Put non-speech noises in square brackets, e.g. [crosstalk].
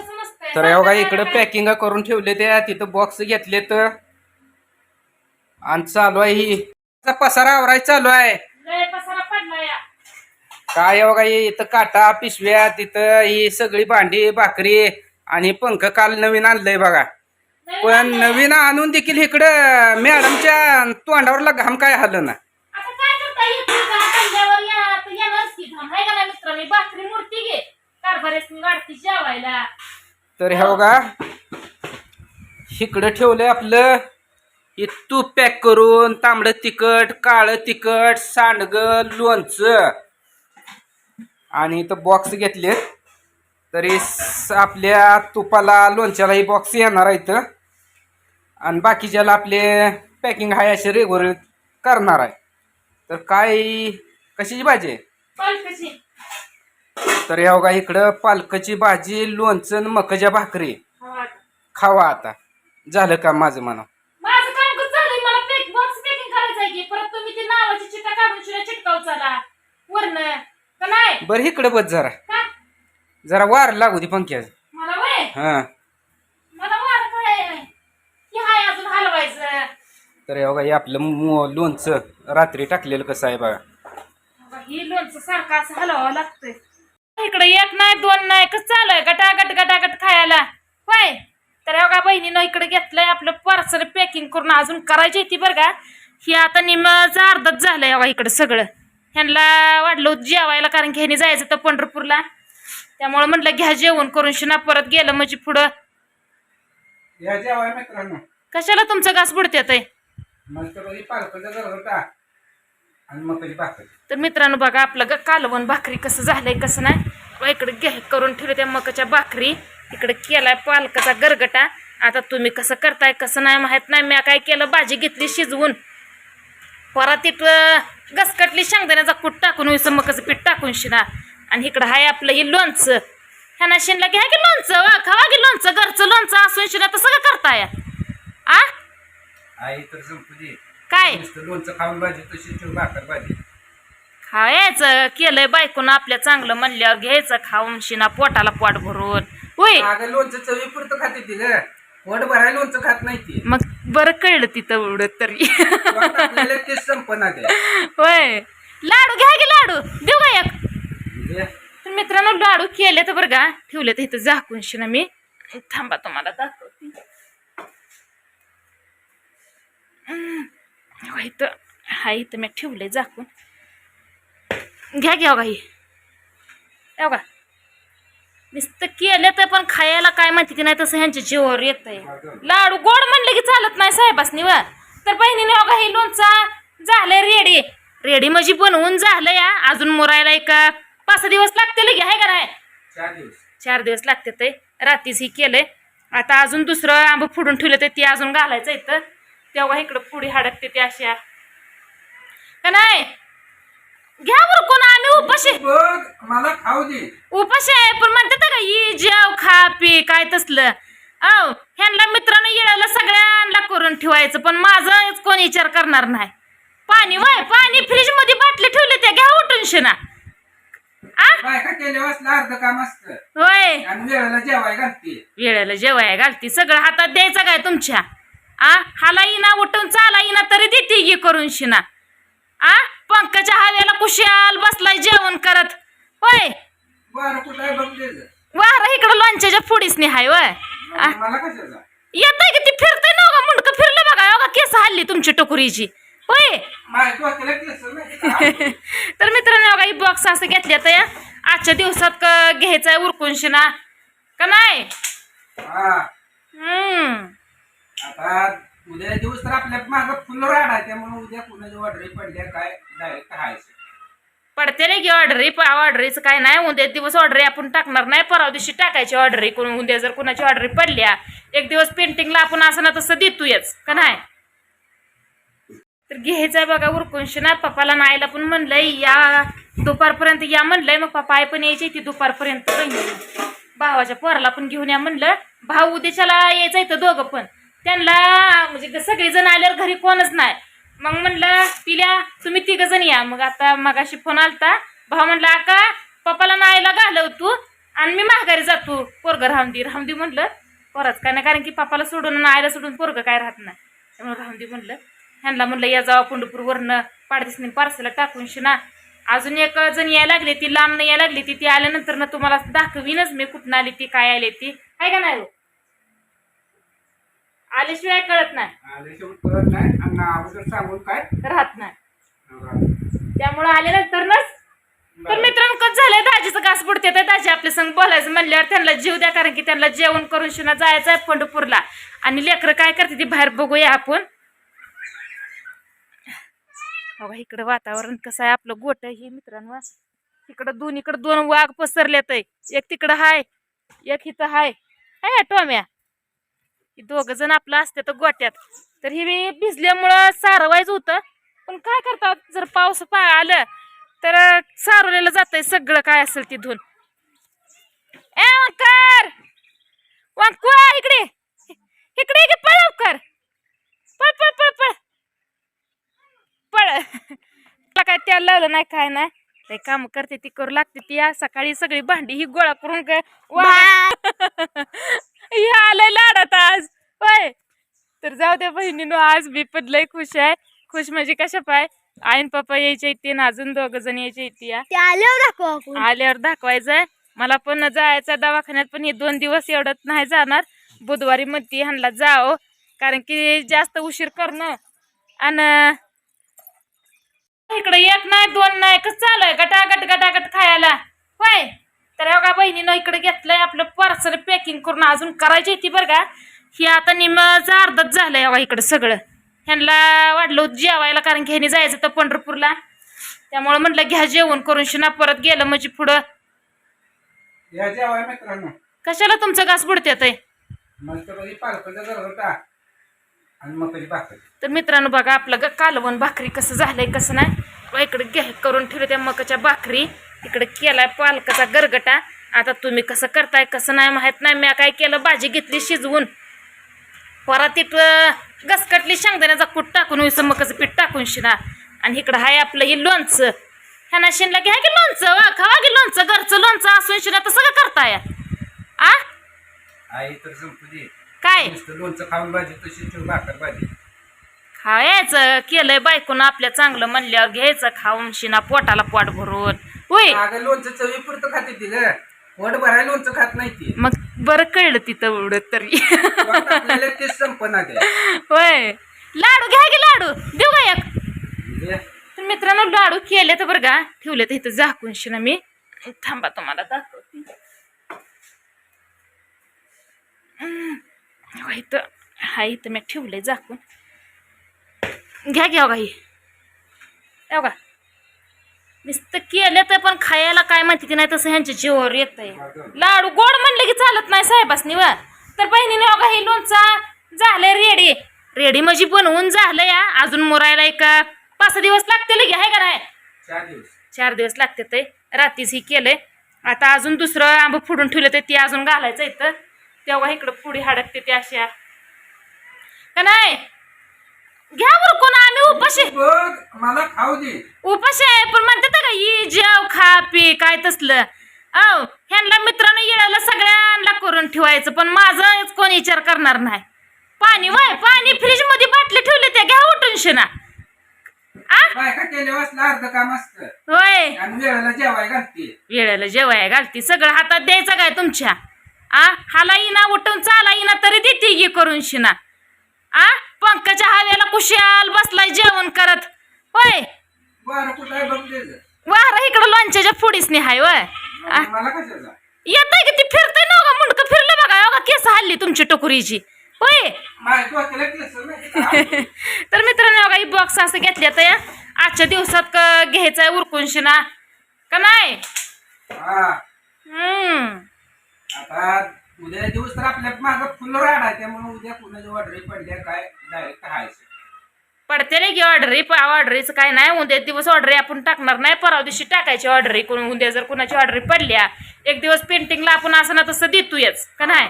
नसतंय? तर एवढा इकडं पॅकिंग करून ठेवले त्या तिथं बॉक्स घेतले तर. आणि चालू आहे ही. पसारा आवराय चालू आहे. पसारा पडला या. काय बघा इथं काटा पिशव्या तिथं ही सगळी भांडी भाकरी आणि पंख काल नवीन आणलंय बघा. पण. नवीन आणून देखील इकडं मॅडमच्या तोंडावरला घाम काय हल्लं ना. भाकरी मूर्ती घे. कारभारेस गाडती जेवायला. तर हे बघा. इकडं ठेवलंय आपलं. हे तूप पॅक करून तांबडं तिखट काळं तिखट सांडगं लोणचं. आणि इथं बॉक्स घेतले. तरी आपल्या तुपाला लोणच्याला ही बॉक्स येणार आहे इथं. आणि बाकीच्याला आपले पॅकिंग आहे असे रेग्युलर करणार आहे. तर काय कशाची भाजी आहे? तर हे बघा इकडं पालकाची भाजी लोणचं आणि मकाच्या भाकरी. खावा आता. झालं का माझं म्हणा. माझं काम कसं चाललंय मला पॅक बॉक्स पॅकिंग करायचं आहे की. परत तुम्ही ती नावाची चिटा काढून शिवाय चिटकाव चला. वरनं. का नाही? बरं इकडं बस जरा. का? जरा वार लागू दे मला वय? हा. मला वार काय? की हाय अजून हलवायचं. तर हे बघा हे आपलं मो- लोणचं. रात्री टाकलेलं कसं आहे बघा. बघा, ही लोणचं सारखं असं हलवावं लागतंय. इकडे एक नाही दोन नाही कसं चालू आहे गटागट गटागट खायला. होय? तर हे बघा बहिणीनं इकडे घेतलंय आपलं पार्सल पॅकिंग करून अजून करायची ती बरं का. ही आता निम्मच अर्धच झालंय बघा इकडं सगळं. ह्यांना वाटलं होतं जेवायला कारण की ह्यांनी जायचं तर पंढरपूरला. त्यामुळे म्हटलं घ्या जेवण करून शिना परत गेलं म्हणजे पुढं. कशाला तुमचं घास बुडत्यात आहे? आणि मकाची भाकरी. तर मित्रांनो बघा आपलं ग कालवण भाकरी कसं झालंय कसं नाही? इकडे घे करून ठेवलं त्या मकाच्या भाकरी. इकडे केलाय पालकाचा गरगटा. आता तुम्ही कसं करताय कसं नाही माहीत नाही. मी काय केलं? भाजी घेतली शिजवून. परत इथं गसकटली शेंगदाण्याचा कूट टाकून विसं मकाचं पीठ टाकून शिना आणि इकडं हाय आपलं हे लोणचं. ह्याना शिनला घ्या की लोणचं? वा खावा की लोणचं? घरचं लोणचं असून शिना तसं का करताय. आ? आई तर संपू काय? नुसतं लोणचं खाऊन भाजी तशी ठेव भाकर भाजी. खायचं केलंय बायकोनं आपल्या चांगलं म्हणल्यावर घ्यायचं खाऊन शिना पोटाला पोट भरून. होय. अगं लोणचं चवी पुरतं खाते ती ग. पोट भरायला लोणचं खात नाही ती. मग बरं कळलं तिथं एवढं तरी. पोट आपल्याला तेच संपना ते होय. लाडू घ्या की लाडू? देऊ का एक? म्हणजे तर मित्रांनो लाडू केले तर बरं का? ठेवले तर इथं झाकून शिना मी. थांबा तुम्हाला दाखवते. हम्म. इथं हा इथं मी ठेवले झाकून. घ्या घ्या ही हो का नुसतं केलं तर पण खायला काय माहिती की नाही तसं ह्यांच्या जीवावर येत आहे लाडू गोड म्हणले की चालत नाही साहेबासनी वा तर बहिणीने अगं हे लोणचा झालंय रेडी. रेडी म्हणजे बनवून झालं या. अजून मुरायला एक पाच दिवस लागतील आहे का नाही? चार दिवस. चार दिवस लागते ते. रात्रीच ही केलंय. आता अजून दुसरं आंब फोडून ठेवलं ते ते अजून घालायचं इथं. तेव्हा इकडं पुढे हडकते ते अशा. का नाही? घ्या बरं कोण आम्ही उपाशी. बघ मला खाऊ दे. उपाशी आहे पण म्हणतात का ई जेव खा पी काय तसलं. औ ह्यांना मित्रांनो येळाला सगळ्यांना करून ठेवायचं पण माझं कोण विचार करणार नाही. पाणी वाय पाणी फ्रीजमध्ये बाटली ठेवली त्या घ्या उठून शिना. आ? बायका केले वाचलं अर्ध काम असतं. होय. आणि वेळेला जेवाय घालते. वेळेला जेवाय घालती सगळं हातात द्यायचं काय तुमच्या? आ हाला येईना उठून चाला येईना तरी देते गी करून शिना. आ पंखाच्या हवेला कुशाल बसलाय जेवण करत. होय. गं. वारा इकडं लोणच्याच्या फुडीसनी हाय वय येत आहे की ती फिरतंय ना का मुंडकं फिरलं बघा बघा केस हल्ली तुमची टोकरीची. होय? [laughs] तर मित्रांनो बघा ही बॉक्स असं घेतले आता या. आजच्या दिवसात क- घ्यायचं उरकून शिना. का नाही? हम्म. आता उद्या दिवस तर आपल्या मागं फुलं राड आहे त्यामुळे उद्या कुणाच्या ऑर्डर पडल्या काय डायरेक्ट खायचं पडते नाही की ऑर्डरी ऑर्डरीचं काय नाही उद्या दिवस ऑर्डर आपण टाकणार नाही परवा दिवशी टाकायची ऑर्डर कोण उद्या जर कुणाची ऑर्डर पडल्या एक दिवस पेंटिंगला आपण असं ना तसं देतोयच का नाही? तर घ्यायचंय बघा उरकुंशी ना पप्पाला नायला पण म्हणलंय या दुपारपर्यंत या म्हणलंय मग पप्पा आई पण यायची ती दुपारपर्यंत. भावाच्या पोराला पण घेऊन या म्हणलं भाऊ उद्याच्याला यायचं इथं दोघं पण. त्यांना म्हणजे सगळेजण आल्यावर घरी कोणच नाही. मग म्हणलं पिल्या तुम्ही तिघ जण या. मग आता मगाशी फोन आलता. भाऊ म्हणला आका पप्पाला नायला घालव तू आणि मी माघारी जातो. पोरग राहून दे. म्हणलं. परत काय नाही कारण की पप्पाला सोडून आणि आईला सोडून पोरग काय राहत नाही. त्यामुळे राहून म्हणलं. ह्यांना म्हणलं या जावा पंढरपूरवरनं. पाडदिसनी पार्सला टाकून शिना. अजून एक जण यायला लागली ती लांब यायला लागली ती. ती आल्यानंतर ना तुम्हाला दाखवीनच मी कुठं आली ती काय आली ती. आहे का नाही हो? आल्याशिवाय कळत नाही. आले शेवट कळत नाही आणि अगोदर सांगून काय? राहत नाही. त्यामुळे आल्यानंतरच तर मित्रांनो कसं झालंय दाजीचं घास बुडते तर दाजी आपल्या संग बोलायचं म्हणल्यावर त्यांना जीव द्या कारण की त्यांना जेवण करून शिना जायचं आहे पंढरपूरला. आणि लेकरं काय करते ती बाहेर बघूया आपण. बघा इकडं वातावरण कसं आहे आपलं गोट हे मित्रांनो. इकडं दोन इकडं दोन वाघ पसरल्यात एक तिकडं हाय एक इथं हाय. हाय टोम्या. दोघ जण आपलं असते तर गोट्यात. तर हे मी भिजल्यामुळं सारवायचं होतं. पण काय करतात? जर पाऊस पा आलं तर सारवलेलं जातंय सगळं काय असेल तिथून. ए वंकर वंकू इकडे! इकडे इकडे पळ लवकर पळ पळ पळ पळ! पळ. तुला काय त्याला लावलं नाही काय नाही? ते काम करते ती करू लागते ती सकाळी सगळी भांडी ही गोळा करून काय वा हे आलंय लाडात आज. होय. तर जाऊ द्या बहिणीनो आज मी पण लय खुश आहे. खुश म्हणजे कशा पाय? आईन पप्पा यायचे इथे आणि अजून दोघ जण यायचे इथे आल्यावर दाखव आल्यावर दाखवायचंय. मला पण जायचं दवाखान्यात पण हे दोन दिवस एवढं नाही जाणार. बुधवारी म्हणते ह्यांना जाओ कारण की जास्त उशीर करणं. आणि इकडे एक नाही दोन नाही कसं चालू आहे? गटागट गटागट खायला. होय. तर हो का बहिणीनं इकडे घेतलंय आपलं पार्सल पॅकिंग करून अजून करायची ती बरं का. ही आता निम्मच अर्धच झालंय का इकडं सगळं. ह्यांना वाढलं होतं जेवायला कारण की ह्यांनी जायचं तर पंढरपूरला. त्यामुळे म्हटलं घ्या जेवण करून शिना परत गेलं म्हणजे पुढं. कशाला तुमचं घास बुडत्यात तर मित्रांनो बघा आपलं कालवण भाकरी कसं झालंय कसं नाही. इकडे करून ठेवलं त्या मकाच्या भाकरी. इकडे केलाय पालकाचा गरगटा. आता तुम्ही कसं करताय कसं नाही माहीत नाही. मी काय केलं? भाजी घेतली शिजवून. परत तिथं गसकटली शेंगदाण्याचा कूट टाकून विसं मकाचं पीठ टाकून शिना आणि इकडं हाय आपलं हे लोणचं. ह्याना शिनला घ्या की लोणचं? वा खावा की लोणचं? घरचं लोणचं असून शिना तर सगळं करताय? आ? काय? नुसतं लोणचं खाऊन भाजी तशी ठेव भाकर भाजी. खायचं. केलंय बायकोनं आपल्या चांगलं म्हणल्यावर घ्यायचं खाऊन शिना पोटाला पोट भरून. होय. अगं लोणचं चवी पुरतं खाते ती ग. पोट भरायला लोणचं खात नाही ती. मग बरं कळलं तिथं एवढं तरी. तेच संपना ते होय. लाडू घ्या की लाडू. देऊ का एक? तर मित्रांनो लाडू केले तर बरं का? ठेवले तर इथं झाकून शिना मी. थांबा तुम्हाला दाखवते. हम्म. हो, इथं हा इथं मी ठेवलंय झाकून. घ्या घ्या हो का ही. हो का नुसतं केलं तर पण खायला काय माहिती की नाही तसं ह्यांच्या जीवावर येत लाडू गोड म्हणले की चालत नाही साहेबासनी वा तर बहिणीने हो का ही लोणचा झालंय रेडी. रेडी म्हणजे बनवून झालं या अजून मुरायला एक पाच दिवस लागतील की आहे का नाही? चार दिवस. लागते ते. रात्रीच ही केलंय. आता अजून दुसरं आंब फोडून ठेवलं ते ते अजून घालायचं इथं. तेव्हा इकडं पुढे हडकते ते अशा. का नाही? घ्या बरं कोण उपाशी. बघ मला खाऊ दे. उपाशी आहे पण म्हणतात का ये जेव खा पी काय तसलं. औ ह्यांना मित्रांनो येळाला सगळ्यांना करून ठेवायचं पण माझाच कोण विचार करणार नाही. पाणी वाय पाणी फ्रीजमध्ये बाटली ठेवली त्या घ्या उठून शिना. आ? बायका केले वाचला? अर्ध काम असतं. होय. आणि वेळेला जेवाय घालते. वेळेला जेवाय घालती. सगळं हातात द्यायचं काय तुमच्या? आ? हाला येईना उठून चाला येईना तरी देते गी करून शिना. आ? पंखाच्या हवेला कुशाल बसलाय जेवण करत. होय. बरं कुठं आहे बघ. वारा इकडं लोणच्याच्या फुडीच हाय वय आ, मला येतंय की ती फिरतंय ना का मुंडकं फिरलं बघा बघा केस हल्ली तुमची टोकरीची. होय. माझ्या डोक्याला केस नाही. का? [laughs] तर मित्रांनो बघा ही बॉक्स असं घेतल्या तर आजच्या दिवसात क- घ्यायचंय उरकून शिना. का नाही? हा. हम्म. आता उद्या दिवस तर आपल्या माग फुल राड आहे त्यामुळे उद्या कुणाच्या ऑर्डरी पडल्या काय डायरेक्ट खायचं पडते नाही की ऑर्डरी ऑर्डरीचं काय नाही उद्या दिवस ऑर्डरी आपण टाकणार नाही परवा दिवशी टाकायची ऑर्डरी कोण उद्या जर कुणाची ऑर्डरी पडल्या एक दिवस पेंटिंगला आपण असं ना तसं देतोयच का नाही?